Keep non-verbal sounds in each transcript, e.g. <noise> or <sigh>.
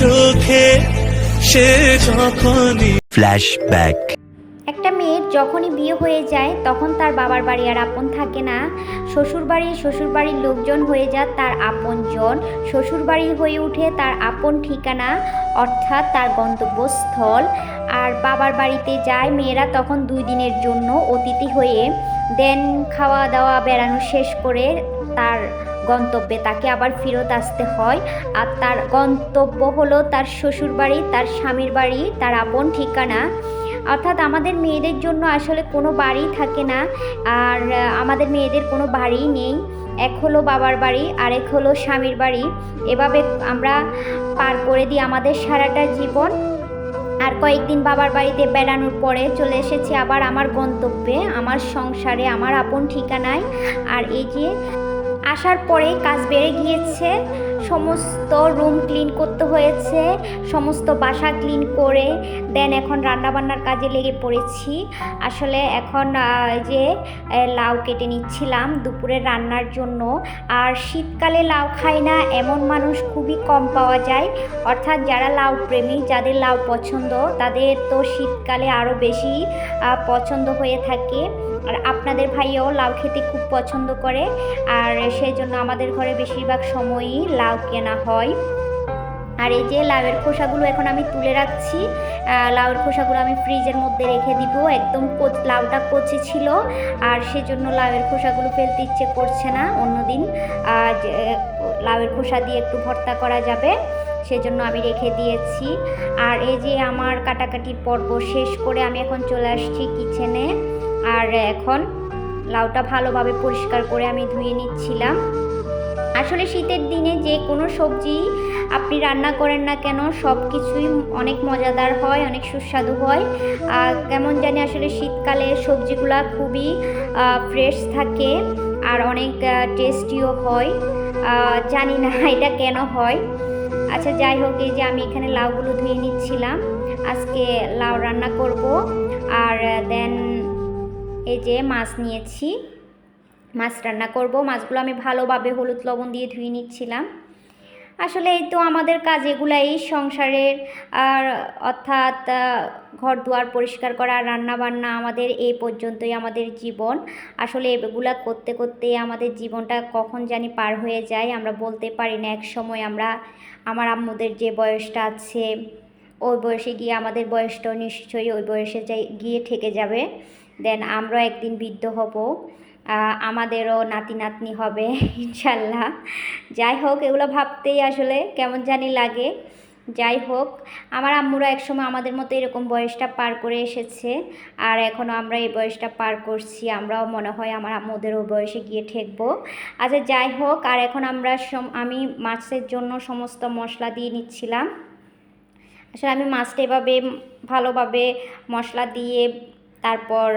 চোখে সে যখনই ফ্ল্যাশব্যাক একটা মেয়ের যখনই বিয়ে হয়ে যায় তখন তার বাবার বাড়ি আর আপন থাকে না। শ্বশুরবাড়ি শ্বশুরবাড়ির লোকজন হয়ে যায় তার আপন আপনজন শ্বশুরবাড়ি হয়ে উঠে তার আপন ঠিকানা অর্থাৎ তার গন্তব্যস্থল। আর বাবার বাড়িতে যায় মেয়েরা তখন দুই দিনের জন্য অতিথি হয়ে দেন খাওয়া দাওয়া বেড়ানো শেষ করে তার গন্তব্যে তাকে আবার ফেরত আসতে হয়। আর তার গন্তব্য হলো তার শ্বশুরবাড়ি, তার স্বামীর বাড়ি, তার আপন ঠিকানা। অর্থাৎ আমাদের মেয়েদের জন্য আসলে কোনো বাড়ি থাকে না। আর আমাদের মেয়েদের কোনো বাড়ি নেই। এক হলো বাবার বাড়ি, আরেক হলো স্বামীর বাড়ি। এভাবে আমরা পার করে দিই আমাদের সারাটা জীবন। আর কয়েকদিন বাবার বাড়িতে বেড়ানোর পরে চলে এসেছি আবার আমার গন্তব্যে, আমার সংসারে, আমার আপন ঠিকানায়। আর এই যে আসার পরে কাজ বেড়ে গিয়েছে। সমস্ত রুম ক্লিন করতে হয়েছে, সমস্ত বাসা ক্লিন করে, দেন এখন রান্নাবান্নার কাজে লেগে পড়েছি। আসলে এখন যে লাউ কেটে নিচ্ছিলাম দুপুরে রান্নার জন্য। আর শীতকালে লাউ খায় না, এমন মানুষ খুবই কম পাওয়া যায়। অর্থাৎ যারা লাউ প্রেমী যাদের লাউ পছন্দ, তাদের তো শীতকালে আরও বেশি পছন্দ হয়ে থাকে। আর আপনাদের ভাইও লাউ খেতে খুব পছন্দ করে, আর সেই জন্য আমাদের ঘরে বেশিরভাগ সময়ই লাউ কেনা হয়। আর এই যে লাউয়ের খোসাগুলো এখন আমি তুলে রাখছি লাউয়ের খোসাগুলো আমি ফ্রিজের মধ্যে রেখে দিব, একদম লাউটা কচি ছিল, আর সেজন্য লাউয়ের খোসাগুলো ফেলতে ইচ্ছে করছে না অন্যদিন। লাউয়ের খোসা দিয়ে একটু ভর্তা করা যাবে, সেজন্য আমি রেখে দিয়েছি। আর এই যে আমার কাটাকাটির পর্ব শেষ করে আমি এখন চলে আসছি কিচেনে আর এখন লাউটা ভালোভাবে পরিষ্কার করে আমি ধুয়ে নিচ্ছিলাম। আসলে শীতের দিনে যে কোনো সবজি আপনি রান্না করেন না কেন, সব কিছুই অনেক মজাদার হয়, অনেক সুস্বাদু হয়। আর কেমন জানি আসলে শীতকালে সবজিগুলা খুবই ফ্রেশ থাকে আর অনেক টেস্টিও হয়। জানি না <laughs> এটা কেন হয়। আচ্ছা যাই হোক, এই যে আমি এখানে লাউগুলো ধুয়ে নিচ্ছিলাম। আজকে লাউ রান্না করব। আর, দেন এই যে মাছ নিয়েছি। মাছ রান্না করব। মাছগুলো আমি ভালোভাবে হলুদ লবণ দিয়ে ধুয়ে নিচ্ছিলাম। আসলে এই তো আমাদের কাজ এগুলো এই সংসারের আর অর্থাৎ ঘর দুয়ার পরিষ্কার করা, রান্না বান্না আমাদের এই পর্যন্তই আমাদের জীবন। আসলে এগুলা করতে করতে আমাদের জীবনটা কখন জানি পার হয়ে যায়, আমরা বলতে পারি না। এক সময় আমরা, আমার আম্মুদের যে বয়সটা আছে, ওই বয়সে গিয়ে আমাদের বয়সটাও নিশ্চয়ই ওই বয়সে গিয়ে ঠেকে যাবে। দেন আমরাও একদিন বৃদ্ধ হব। আমাদেরও নাতি নাতনি হবে, <laughs> ইনশাল্লাহ। যাই হোক, এগুলো ভাবতেই আসলে কেমন জানি লাগে। যাই হোক, আমার আম্মুরা একসময় আমাদের মতো এরকম বয়সটা পার করে এসেছে। আর এখনও আমরা এই বয়সটা পার করছি, আমরাও মনে হয় আমার আম্মুদের ওই বয়সে গিয়ে ঠেকবো। আচ্ছা যাই হোক, আর এখন আমরা আমি মাছের জন্য সমস্ত মশলা দিয়ে নিচ্ছিলাম। আসলে আমি মাছটা এভাবে ভালোভাবে মশলা দিয়ে তারপর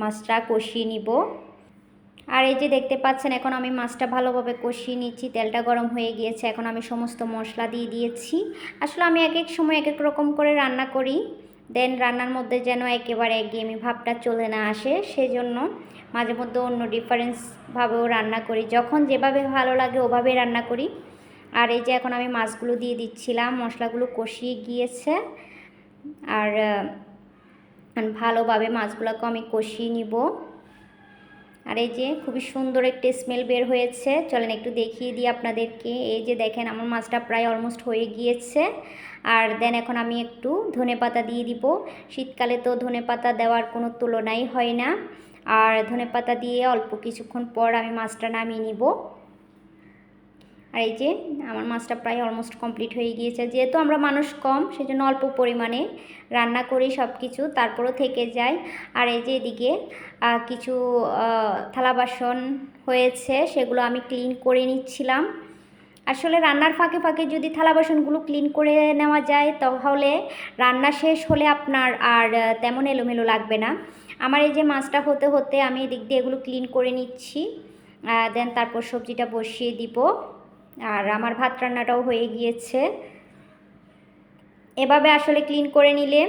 মাছটা কষিয়ে নিব। আর এই যে দেখতে পাচ্ছেন, এখন আমি মাছটা ভালোভাবে কষিয়ে নিচ্ছি। তেলটা গরম হয়ে গিয়েছে, এখন আমি সমস্ত মশলা দিয়ে দিয়েছি। আসলে আমি এক এক সময় এক এক রকম করে রান্না করি। দেন রান্নার মধ্যে যেন একেবারে একঘেয়েমি ভাবটা চলে না আসে, সেজন্য মাঝে মধ্যে অন্য ডিফারেন্সভাবেও রান্না করি। যখন যেভাবে ভালো লাগে ওভাবে রান্না করি। আর এই যে এখন আমি মাছগুলো দিয়ে দিচ্ছিলাম, মশলাগুলো কষিয়ে গিয়েছে। আর আহ, ভালোভাবে মাছগুলোকে আমি কষিয়ে নিব। আর এই যে খুবই সুন্দর একটা স্মেল বের হয়েছে। চলেন একটু দেখিয়ে দিই আপনাদেরকে। এই যে দেখেন আমার মাছটা প্রায় অলমোস্ট হয়ে গিয়েছে। আর দেন এখন আমি একটু ধনে পাতা দিয়ে দিব। শীতকালে তো ধনে পাতা দেওয়ার কোনো তুলনাই হয় না। আর ধনে পাতা দিয়ে অল্প কিছুক্ষণ পর আমি মাছটা নামিয়ে নিব। আর এই যে আমার মাছটা প্রায় অলমোস্ট কমপ্লিট হয়ে গিয়েছে। যেহেতু আমরা মানুষ কম, সেজন্য অল্প পরিমাণে রান্না করি সব কিছু তারপরও থেকে যায়। আর এই যে এদিকে কিছু থালা বাসন হয়েছে, সেগুলো আমি ক্লিন করে নিচ্ছিলাম। আসলে রান্নার ফাঁকে ফাঁকে যদি থালা বাসনগুলো ক্লিন করে নেওয়া যায়, তাহলে রান্না শেষ হলে আপনার আর তেমন এলোমেলো লাগবে না। আমার এই যে মাছটা হতে হতে আমি এদিক দিয়ে এগুলো ক্লিন করে নিচ্ছি। দেন তারপর সবজিটা বসিয়ে দিব। আর আমার ভাত রান্নাটাও হয়ে গিয়েছে। এভাবে আসলে ক্লিন করে নিলে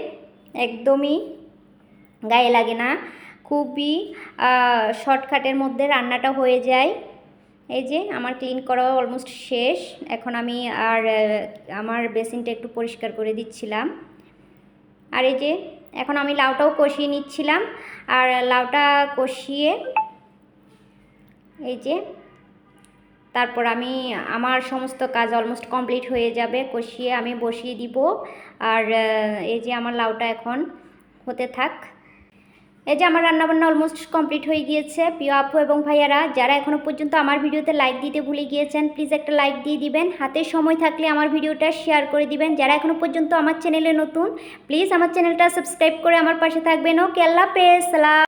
একদমই গায়ে লাগে না। খুবই শর্টকাটের মধ্যে রান্নাটা হয়ে যায়। এই যে, আমার ক্লিন করা অলমোস্ট শেষ। এখন আমি আর আমার বেসিনটা একটু পরিষ্কার করে দিচ্ছিলাম। আর এই যে, এখন আমি লাউটাও কষিয়ে নিচ্ছিলাম। আর লাউটা কষিয়ে, এই যে তারপর আমি, আমার সমস্ত কাজ অলমোস্ট কমপ্লিট হয়ে যাবে, কষিয়ে আমি বসিয়ে দিব। আর এই যে আমার লাউটা এখন হতে থাক। এই যে আমার রান্নাবান্না অলমোস্ট কমপ্লিট হয়ে গিয়েছে। প্রিয় আপু এবং ভাইয়ারা, যারা এখনও পর্যন্ত আমার ভিডিওতে লাইক দিতে ভুলে গিয়েছেন প্লিজ একটা লাইক দিয়ে দিবেন। হাতে সময় থাকলে আমার ভিডিওটা শেয়ার করে দিবেন। যারা এখনও পর্যন্ত আমার চ্যানেলে নতুন প্লিজ আমার চ্যানেলটা সাবস্ক্রাইব করে আমার পাশে থাকবেন। ওকে, আল্লাহ হাফেজ, সালাম।